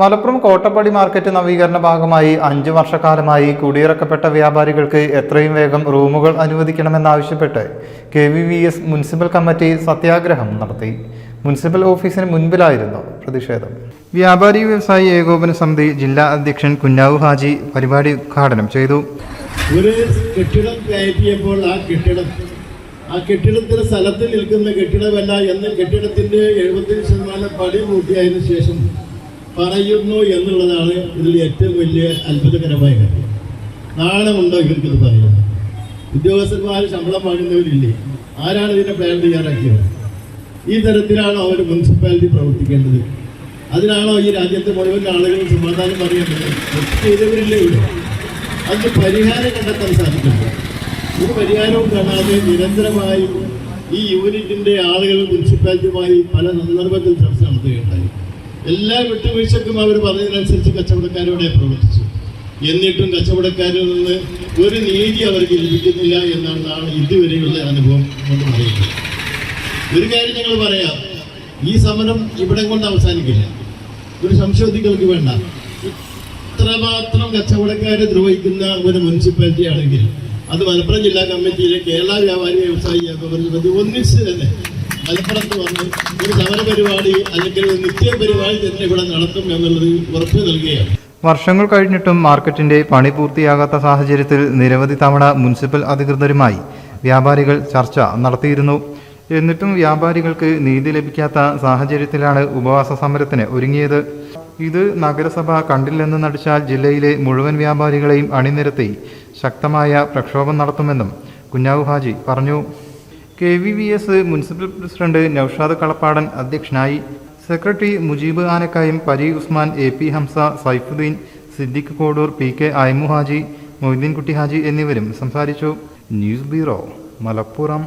Malappuram Kottappadi market നവീകരണ ഭാഗമായി അഞ്ചു വർഷക്കാലമായി കുടിയിറക്കപ്പെട്ട വ്യാപാരികൾക്ക് എത്രയും വേഗം റൂമുകൾ അനുവദിക്കണമെന്നാവശ്യപ്പെട്ട് K V V S municipal committee സത്യാഗ്രഹം നടത്തി. മുനിസിപ്പൽ ഓഫീസിന് മുൻപിലായിരുന്നു പ്രതിഷേധം. വ്യാപാരി വ്യവസായി ഏകോപന സമിതി ജില്ലാ അധ്യക്ഷൻ കുഞ്ഞാവു ഹാജി പരിപാടി ഉദ്ഘാടനം ചെയ്തു. ഒരു കെട്ടിടം കയറ്റിയപ്പോൾ ആ കെട്ടിടം ആ കെട്ടിടത്തിന് സ്ഥലത്ത് നിൽക്കുന്ന കെട്ടിടമല്ല എന്ന് കെട്ടിടത്തിന്റെ എഴുപത്തഞ്ച് ശതമാനം പടി പൂർത്തിയായതിനു ശേഷം പറയുന്നു എന്നുള്ളതാണ് ഇതിൽ ഏറ്റവും വലിയ അത്ഭുതകരമായ കാര്യം. നാണമുണ്ടോ ഇവർക്കിത് പറയുന്നത് ഉദ്യോഗസ്ഥന്മാർ ശമ്പളം വാങ്ങുന്നവരില്ലേ? ആരാണ് ഇതിന്റെ പ്ലാൻ തയ്യാറാക്കിയത്? ഈ തരത്തിലാണോ അവർ മുനിസിപ്പാലിറ്റി പ്രവർത്തിക്കേണ്ടത്? അതിനാണോ ഈ രാജ്യത്തെ മുഴുവൻ ആളുകളും സമാധാനം പറയേണ്ടത് ഇവിടെ? അതിന് പരിഹാരം കണ്ടെത്താൻ സാധിക്കില്ല. ഒരു പരിഹാരവും കാണാതെ നിരന്തരമായി ഈ യൂണിറ്റിന്റെ ആളുകൾ മുനിസിപ്പാലിറ്റിയുമായി പല സന്ദർഭത്തിൽ ചർച്ച നടത്തുകയുണ്ടായി. എല്ലാ വിട്ടുവീഴ്ചക്കും അവർ പറഞ്ഞതിനനുസരിച്ച് കച്ചവടക്കാരോടെ പ്രവർത്തിച്ചു. എന്നിട്ടും കച്ചവടക്കാരിൽ നിന്ന് ഒരു നീതി അവർക്ക് ലഭിക്കുന്നില്ല എന്നാണ് ഇതുവരെയുള്ള അനുഭവം കൊണ്ട് പറയുന്നത്. ഒരു കാര്യം ഞങ്ങൾ പറയാം. ഈ സമരം ഇവിടെ കൊണ്ട് അവസാനിക്കില്ല. ഒരു സംശോധികൾക്ക് വേണ്ട. ഇത്രമാത്രം കച്ചവടക്കാരെ ദ്രോഹിക്കുന്ന ഒരു മുനിസിപ്പാലിറ്റി ആണെങ്കിൽ അത് മലപ്പുറം ജില്ലാ കമ്മിറ്റിയിലെ കേരള വ്യാപാരി വ്യവസായി ഒന്നിച്ച് തന്നെ മലപ്പുറത്ത് വന്ന് ഒരു സമര പരിപാടി അല്ലെങ്കിൽ ഒരു നിത്യ പരിപാടി തന്നെ ഇവിടെ നടത്തും എന്നുള്ളത് ഉറപ്പ് നൽകുകയാണ്. വർഷങ്ങൾ കഴിഞ്ഞിട്ടും മാർക്കറ്റിന്റെ പണി പൂർത്തിയാകാത്ത സാഹചര്യത്തിൽ നിരവധി തവണ മുനിസിപ്പൽ അധികൃതരുമായി വ്യാപാരികൾ ചർച്ച നടത്തിയിരുന്നു. എന്നിട്ടും വ്യാപാരികൾക്ക് നീതി ലഭിക്കാത്ത സാഹചര്യത്തിലാണ് ഉപവാസ സമരത്തിന് ഒരുങ്ങിയത്. ഇത് നഗരസഭ കണ്ടില്ലെന്ന് നടിച്ചാൽ ജില്ലയിലെ മുഴുവൻ വ്യാപാരികളെയും അണിനിരത്തി ശക്തമായ പ്രക്ഷോഭം നടത്തുമെന്നും കുഞ്ഞാവു ഹാജി പറഞ്ഞു. K V V S municipal president Naushad Kalappadan അധ്യക്ഷനായി സെക്രട്ടറി മുജീബ് ആനക്കായും പരി Usman A P Hamsa Saifuddin Siddique Kodur P K Aymu Haji Moideenkutty Haji എന്നിവരും സംസാരിച്ചു. News bureau Malappuram.